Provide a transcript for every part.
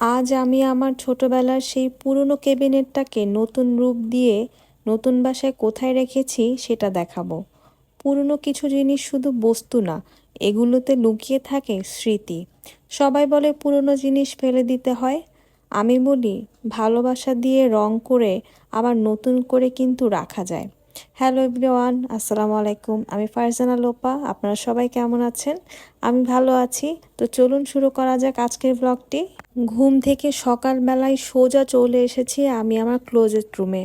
আজ আমি আমার ছোটবেলার সেই পুরনো ক্যাবিনেটটাকে নতুন রূপ দিয়ে নতুন বাসায় কোথায় রেখেছি সেটা দেখাবো। পুরনো কিছু জিনিস শুধু বস্তু না, এগুলোতে লুকিয়ে থাকে স্মৃতি। সবাই বলে পুরনো জিনিস ফেলে দিতে হয়। আমি বলি, ভালোবাসা দিয়ে রং করে আবার নতুন করে কিন্তু রাখা যায়। হ্যালো এভরিওয়ান, আসসালামু আলাইকুম। আমি ফারজানা লোপা আপনারা সবাই কেমন আছেন? আমি ভালো আছি। তো চলুন শুরু করা যাক আজকের ব্লগটি ঘুম থেকে সকালবেলায় সোজা চলে এসেছি আমি আমার ক্লোজেট রুমে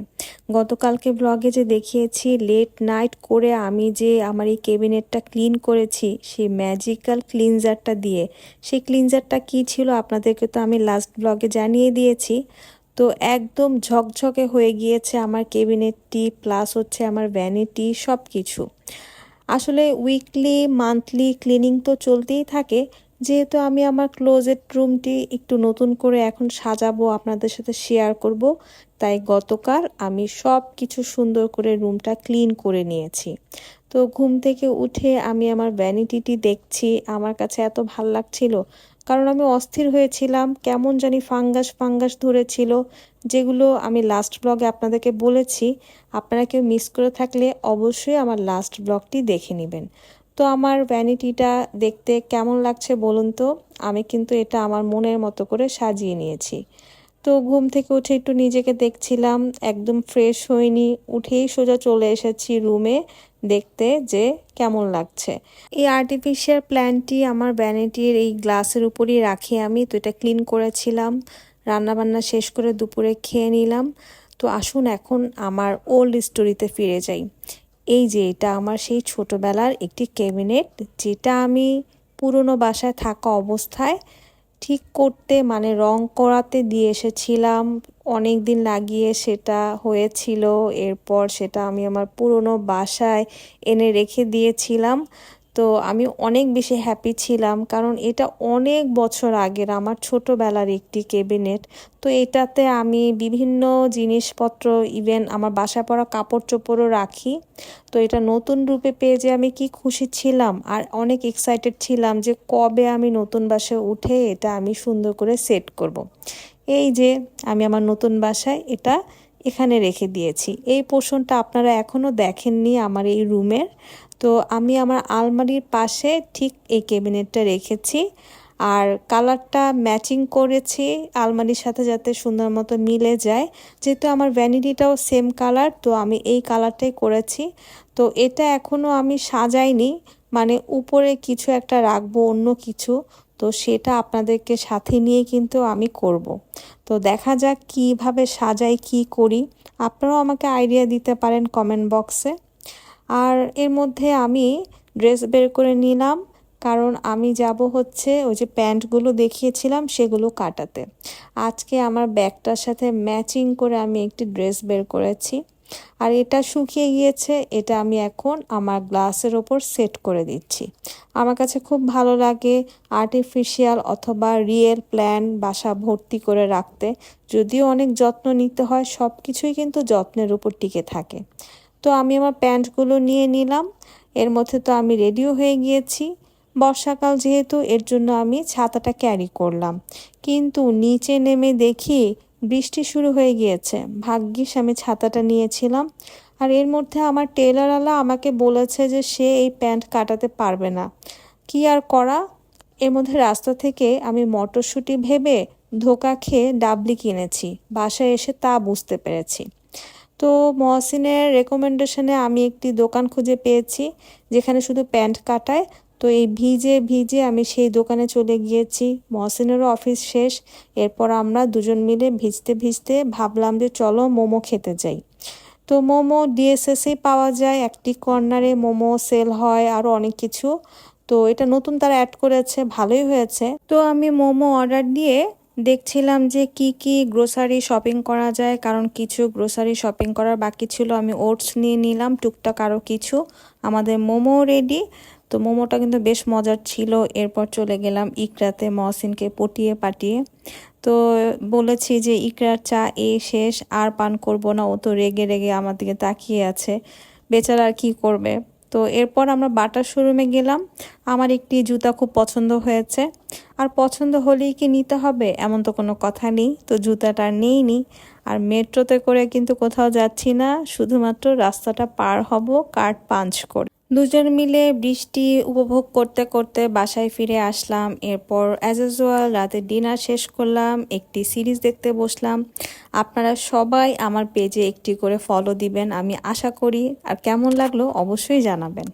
গতকালকে ব্লগে যে দেখিয়েছি লেট নাইট করে আমি যে আমার এই কেবিনেটটা ক্লিন করেছি, সেই ম্যাজিক্যাল ক্লিনজারটা দিয়ে। সেই ক্লিনজারটা কি ছিল আপনাদেরকে তো আমি লাস্ট ব্লগে জানিয়ে দিয়েছি। তো একদম ঝকঝকে হয়ে গিয়েছে আমার কেবিনেটটি প্লাস হচ্ছে আমার ভ্যানিটি সব কিছু আসলে উইকলি মান্থলি ক্লিনিং তো চলতেই থাকে। যেহেতু আমি আমার ক্লোজেট রুমটি একটু নতুন করে এখন সাজাবো, আপনাদের সাথে শেয়ার করব, তাই গতকাল আমি সব কিছু সুন্দর করে রুমটা ক্লিন করে নিয়েছি। তো ঘুম থেকে উঠে আমি আমার ভ্যানিটিটি দেখছি, আমার কাছে এত ভালো লাগছিল কারণ আমি অস্থির হয়েছিলাম, কেমন জানি ফাঙ্গাস ফাঙ্গাস ধরেছিল, যেগুলো আমি লাস্ট ব্লগে আপনাদেরকে বলেছি। আপনারা কেউ মিস করে থাকলে অবশ্যই আমার লাস্ট ব্লগটি দেখে নেবেন। তো আমার ভ্যানিটিটা দেখতে কেমন লাগছে বলুন তো? আমি কিন্তু এটা আমার মনের মতো করে সাজিয়ে নিয়েছি। তো ঘুম থেকে উঠে একটু নিজেকে দেখছিলাম, একদম ফ্রেশ হয়নি উঠেই সোজা চলে এসেছি রুমে দেখতে যে কেমন লাগছে। এই আর্টিফিশিয়াল প্ল্যান্টটি আমার ভ্যানিটির এই গ্লাসের উপরই রাখি আমি। তো এটা ক্লিন করেছিলাম, রান্নাবান্না শেষ করে দুপুরে খেয়ে নিলাম। তো আসুন এখন আমার ওল্ড স্টোরিতে ফিরে যাই। এই যে এটা আমার সেই ছোটোবেলার একটি ক্যাবিনেট যেটা আমি পুরনো বাসায় থাকা অবস্থায় ঠিক করতে মানে রং করাতে দিয়ে এসেছিলাম। অনেক দিন লাগিয়ে সেটা হয়েছিল, এরপর সেটা আমি আমার পুরনো বাসায় এনে রেখে দিয়েছিলাম। তো আমি অনেক বেশি হ্যাপি ছিলাম, কারণ এটা অনেক বছর আগের, আমার ছোটোবেলার একটি ক্যাবিনেট তো এটাতে আমি বিভিন্ন জিনিসপত্র ইভেন আমার বাসায় পড়া কাপড় চোপড়ও রাখি। তো এটা নতুন রূপে পেয়ে যে আমি কি খুশি ছিলাম, আর অনেক এক্সাইটেড ছিলাম যে কবে আমি নতুন বাসায় উঠে এটা আমি সুন্দর করে সেট করব। এই যে আমি আমার নতুন বাসায় এটা এখানে রেখে দিয়েছি। এই পোর্শনটা আপনারা এখনও দেখেননি আমার এই রুমের। তো আমি আমার আলমারির পাশে ঠিক এই ক্যাবিনেটটা রেখেছি। আর কালারটা ম্যাচিং করেছি আলমারির সাথে যাতে সুন্দর মতো মিলে যায়। যেহেতু আমার ভ্যানিটিটাও সেম কালার, তো আমি এই কালারটাই করেছি। তো এটা এখনও আমি সাজাইনি মানে উপরে কিছু একটা রাখব, অন্য কিছু। তো সেটা আপনাদেরকে সাথে নিয়ে কিন্তু আমি করব। তো দেখা যাক কীভাবে সাজাই, কি করি। আপনারাও আমাকে আইডিয়া দিতে পারেন কমেন্ট বক্সে আর এর মধ্যে আমি ড্রেস বের করে নিলাম, কারণ আমি যাব হচ্ছে ওই যে প্যান্টগুলো দেখিয়েছিলাম সেগুলো কাটাতে। আজকে আমার ব্যাগটার সাথে ম্যাচিং করে আমি একটি ড্রেস বের করেছি। আর এটা শুকিয়ে গিয়েছে, এটা আমি এখন আমার গ্লাসের ওপর সেট করে দিচ্ছি। আমার কাছে খুব ভালো লাগে আর্টিফিশিয়াল অথবা রিয়েল প্ল্যান বাসা ভর্তি করে রাখতে, যদিও অনেক যত্ন নিতে হয় সব কিছুই কিন্তু যত্নের উপর টিকে থাকে। তো আমি আমার প্যান্টগুলো নিয়ে নিলাম, এর মধ্যে তো আমি রেডিও হয়ে গিয়েছি। বর্ষাকাল যেহেতু, এর জন্য আমি ছাতাটা ক্যারি করলাম। কিন্তু নিচে নেমে দেখি বৃষ্টি শুরু হয়ে গিয়েছে। ভাগ্যিস আমি ছাতাটা নিয়েছিলাম। আর এর মধ্যে আমার টেলারওয়ালা আমাকে বলেছে যে সে এই প্যান্ট কাটাতে পারবে না। কি আর করা? এর মধ্যে রাস্তা থেকে আমি মটরশুঁটি ভেবে ধোকা খেয়ে ডাবলি কিনেছি। বাসায় এসে তা বুঝতে পেরেছি। তো মহসিনের রেকমেন্ডেশনে আমি একটি দোকান খুঁজে পেয়েছি, যেখানে শুধু প্যান্ট কাটায় তো এই ভিজে ভিজে আমি সেই দোকানে চলে গিয়েছি। মহসিনেরও অফিস শেষ। এরপর আমরা দুজন মিলে ভিজতে ভিজতে ভাবলাম যে চলো মোমো খেতে যাই। তো মোমো ডিএসএসে পাওয়া যায়। একটি কর্নারে মোমো সেল হয় আরও অনেক কিছু। তো এটা নতুন তারা অ্যাড করেছে, ভালোই হয়েছে। তো আমি মোমো অর্ডার দিয়ে দেখছিলাম যে কি কি গ্রোসারি শপিং করা যায়, কারণ কিছু গ্রোসারি শপিং করার বাকি ছিল। আমি ওটস নিয়ে নিলাম, টুকটাক আরও কিছু। আমাদের মোমো রেডি। তো মোমোটা কিন্তু বেশ মজার ছিল। এরপর চলে গেলাম ইকরাতে মহসিনকে পটিয়ে পাটিয়ে। তো বলেছি যে ইকরার চা এ শেষ, আর পান করব না, ও তো রেগে রেগে আমার দিকে তাকিয়ে আছে। বেচারা আর কী করবে? তো এরপর আমরা বাটার শোরুমে গেলাম। আমার একটি জুতা খুব পছন্দ হয়েছে। আর পছন্দ হলেই কি নিতে হবে? এমন তো কোনো কথা নেই। তো জুতাটা আর নেইনি আর মেট্রোতে করে কিন্তু কোথাও যাচ্ছি না। শুধুমাত্র রাস্তাটা পার হব কার্ড পাঞ্চ করে। দুজন মিলে বৃষ্টি উপভোগ করতে করতে বাসায় ফিরে আসলাম। এরপর অ্যাজ ইউজুয়াল রাতে ডিনার শেষ করলাম, একটি সিরিজ দেখতে বসলাম। আপনারা সবাই আমার পেজে একটি করে ফলো দিবেন, আমি আশা করি। আর কেমন লাগল অবশ্যই জানাবেন।